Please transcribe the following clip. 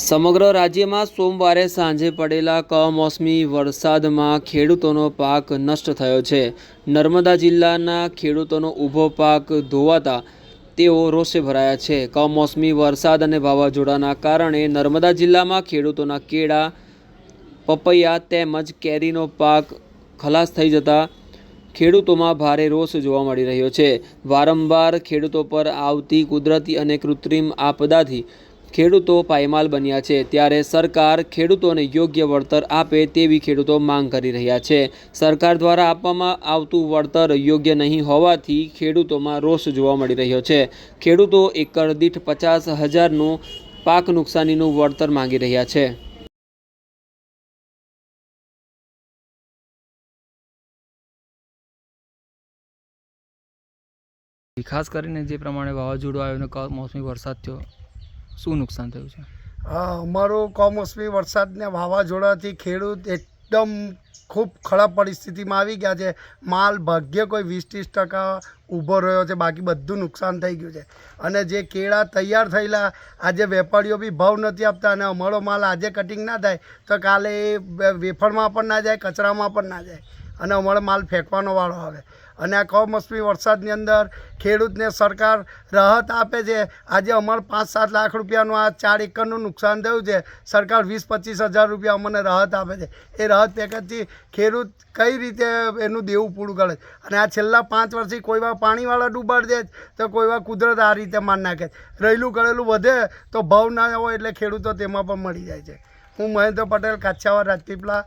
સમગ્ર રાજ્યમાં સોમવારે સાંજે પડેલા કમોસમી વરસાદમાં ખેડૂતોનો પાક નષ્ટ થયો છે. નર્મદા જિલ્લાના ખેડૂતોનો ઊભો પાક ધોવાતા તેઓ રોષે ભરાયા છે. કમોસમી વરસાદ અને વાવાઝોડાના કારણે નર્મદા જિલ્લામાં ખેડૂતોના કેળા, પપૈયા તેમજ કેરીનો પાક ખલાસ થઈ જતા ખેડૂતોમાં ભારે રોષ જોવા મળી રહ્યો છે. વારંવાર ખેડૂતો પર આવતી કુદરતી અને કૃત્રિમ આપદાથી ખેડૂતો પાયમાલ બન્યા છે. ત્યારે સરકાર ખેડૂતોને યોગ્ય વળતર આપે તેવી ખેડૂતો માંગ કરી રહ્યા છે. સરકાર દ્વારા આપવામાં આવતું વળતર યોગ્ય નહીં હોવાથી ખેડૂતોમાં રોષ જોવા મળી રહ્યો છે. ખેડૂતો એકર દીઠ પચાસ હજારનું પાક નુકસાનીનું વળતર માંગી રહ્યા છે. ખાસ કરીને જે પ્રમાણે વાવાઝોડું આવ્યું અને કમોસમી વરસાદ થયો શું નુકસાન થયું છે? અમારું કમોસમી વરસાદને વાવાઝોડાથી ખેડૂત એકદમ ખૂબ ખરાબ પરિસ્થિતિમાં આવી ગયા છે. માલ ભાગ્ય કોઈ વીસ ત્રીસ ટકા ઊભો રહ્યો છે, બાકી બધું નુકસાન થઈ ગયું છે. અને જે કેળા તૈયાર થયેલા, આજે વેપારીઓ બી ભાવ નથી આપતા અને અમારો માલ આજે કટિંગ ના થાય, તો કાલે એ વેફળમાં પણ ના જાય, કચરામાં પણ ના જાય. અને અમારો માલ ફેંકવાનો વાળો આવે. અને આ કમોસમી વરસાદની અંદર ખેડૂતને સરકાર રાહત આપે છે. આજે અમારે પાંચ સાત લાખ રૂપિયાનું આ ચાર એકરનું નુકસાન થયું છે. સરકાર વીસ પચીસ હજાર રૂપિયા અમને રાહત આપે છે. એ રાહત પેકેજથી ખેડૂત કઈ રીતે એનું દેવું પૂરું કરે? અને આ છેલ્લા પાંચ વર્ષથી કોઈ વાર પાણીવાળા ડૂબાડ દે તો કોઈ વાર કુદરત આ રીતે માન નાખે રહેલું કરેલું વધે તો ભાવ ના હોય એટલે ખેડૂતો તેમાં પણ મળી જાય છે. હું મહેન્દ્ર પટેલ કાછાવાડ રાજપીપળા.